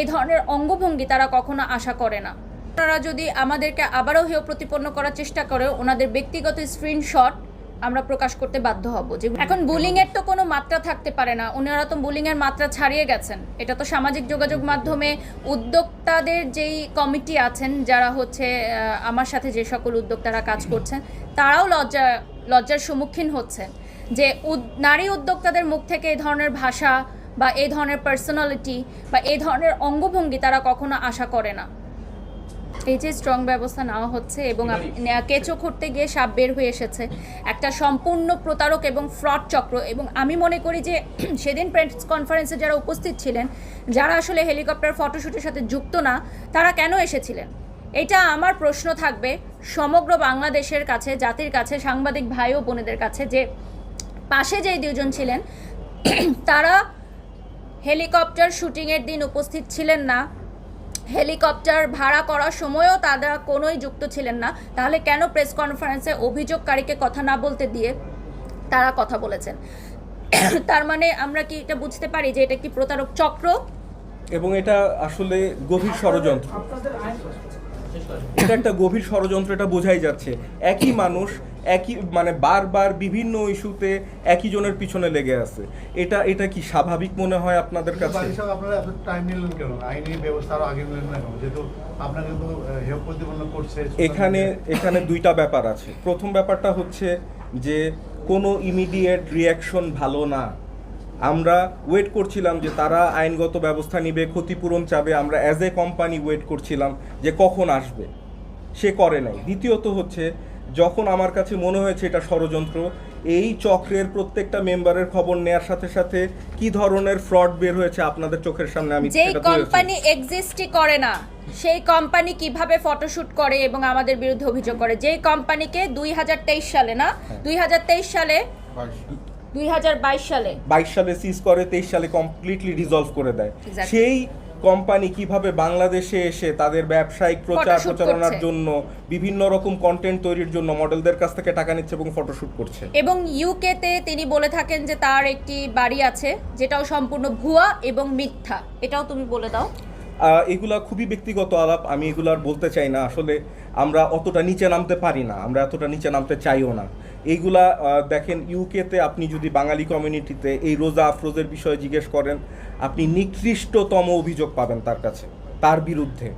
এই ধরনের অঙ্গভঙ্গি তারা কখনো আশা করে না। ওনারা যদি আমাদেরকে আবারও হেয় প্রতিপন্ন করার চেষ্টা করে ওনাদের ব্যক্তিগত স্ক্রিনশট আমরা প্রকাশ করতে বাধ্য হব। যে এখন বুলিং এর তো কোনো মাত্রা থাকতে পারে না। ওনারা তো বুলিং এর মাত্রা ছাড়িয়ে গেছেন। এটা তো সামাজিক যোগাযোগ মাধ্যমে উদ্যোক্তাদের যেই কমিটি আছেন, যারা হচ্ছে আমার সাথে যে সকল উদ্যোক্তারা কাজ করছেন, তারাও লজ্জা, লজ্জার সম্মুখীন হচ্ছেন। যে নারী উদ্যোক্তাদের মুখ থেকে এই ধরনের ভাষা বা এই ধরনের পার্সোনালিটি বা এই ধরনের অঙ্গভঙ্গি তারা কখনো আশা করে না। এই যে স্ট্রং ব্যবস্থা নেওয়া হচ্ছে এবং কেঁচো করতে গিয়ে সাপ বের হয়ে এসেছে। একটা সম্পূর্ণ প্রতারক এবং ফ্রড চক্র এবং আমি মনে করি যে সেদিন প্রেস কনফারেন্সে যারা উপস্থিত ছিলেন যারা আসলে হেলিকপ্টার ফটোশ্যুটের সাথে যুক্ত না তারা কেন এসেছিলেন? এটা আমার প্রশ্ন থাকবে সমগ্র বাংলাদেশের কাছে জাতির কাছে সাংবাদিক ভাই ও বোনেদের কাছে যে পাশে যেই দুজন ছিলেন তারা হেলিকপ্টার শুটিংয়ের দিন উপস্থিত ছিলেন না। হেলিকপ্টার ভাড়া করার সময়ও তারা কোনোই যুক্ত ছিলেন না। তাহলে কেন প্রেস কনফারেন্সে অভিযোগকারীকে কথা না বলতে দিয়ে তারা কথা বলেছেন? তার মানে আমরা কি এটা বুঝতে পারি যে এটা কি প্রতারক চক্র? এবং এটা আসলে গভীর ষড়যন্ত্র। এটা একটা গভীর ষড়যন্ত্র, এটা বোঝাই যাচ্ছে। একই মানুষ একই মানে বারবার বিভিন্ন ইস্যুতে একই জনের পিছনে লেগে আছে। এটা এটা কি স্বাভাবিক মনে হয় আপনাদের কাছে? আপনারা এত টাইম নিলেন কেন? আইনি ব্যবস্থা আরও আগে নিলেন না যেহেতু আপনাকে তো হেয় প্রতিপন্ন করছে এখানে এখানে দুইটা ব্যাপার আছে। প্রথম ব্যাপারটা হচ্ছে যে কোনো ইমিডিয়েট রিয়াকশন ভালো না। আমরা ওয়েট করছিলাম যে তারা আইনগত ব্যবস্থা নিবে ক্ষতিপূরণ চাবে। আমরা অ্যাজ এ কোম্পানি ওয়েট করছিলাম যে কখন আসবে। সে করে নাই। দ্বিতীয়ত হচ্ছে যখন আমার কাছে মনে হয়েছে এটা ষড়যন্ত্র এই চক্রের প্রত্যেকটা মেম্বারের খবর নেয়ার সাথে সাথে কি ধরনের ফ্রড বের হয়েছে আপনাদের চোখের সামনে আমি যেই কোম্পানি এক্সিস্টই করে না সেই কোম্পানি কীভাবে ফটোশুট করে এবং আমাদের বিরুদ্ধে অভিযোগ করে? যেই কোম্পানিকে দুই হাজার তেইশ সালে না হ্যাঁ। দুই হাজার তেইশ সালে দুই হাজার বাইশ সালে। বাইশ সালে সিজ করে তেইশ সালে কমপ্লিটলি ডিজলভ করে দেয়। সেই কোম্পানি কীভাবে বাংলাদেশে এসে তাদের ব্যবসায়িক প্রচার প্রচারণার জন্য বিভিন্ন রকম কন্টেন্ট তৈরির জন্য মডেলদের কাছ থেকে টাকা নিচ্ছে এবং ফটোশুট করছে। এবং ইউকেতে তিনি বলে থাকেন যে তার একটি বাড়ি আছে যেটাও সম্পূর্ণ ভুয়া এবং মিথ্যা। এটাও তুমি বলে দাও। এগুলা খুবই ব্যক্তিগত আলাপ আমি এগুলার বলতে চাই না। আসলে আমরা অতটা নিচে নামতে পারি না আমরা এতটা নিচে নামতে চাইও না। এইগুলা দেখেন ইউকেতে আপনি যদি বাঙালি কমিউনিটিতে এই রোজা আফরোজের বিষয়ে জিজ্ঞেস করেন আপনি নিকৃষ্টতম অভিযোগ পাবেন তার কাছে তার বিরুদ্ধে।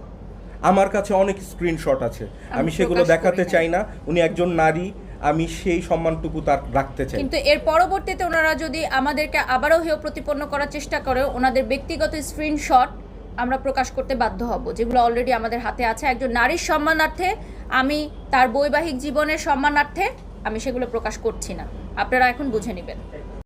আমার কাছে অনেক স্ক্রিনশট আছে। আমি আমি সেগুলো দেখাতে চাই না উনি একজন নারী আমি সেই সম্মানটুকু তার রাখতে চাই। কিন্তু এর পরবর্তীতে ওনারা যদি আমাদেরকে আবারও হেয় প্রতিপন্ন করার চেষ্টা করে ওনাদের ব্যক্তিগত স্ক্রিনশট আমরা প্রকাশ করতে বাধ্য হব, যেগুলো অলরেডি আমাদের হাতে আছে। একজন নারীর সম্মানার্থে আমি তার বৈবাহিক জীবনের সম্মানার্থে আমি সেগুলো প্রকাশ করছি না। আপনারা এখন বুঝে নেবেন।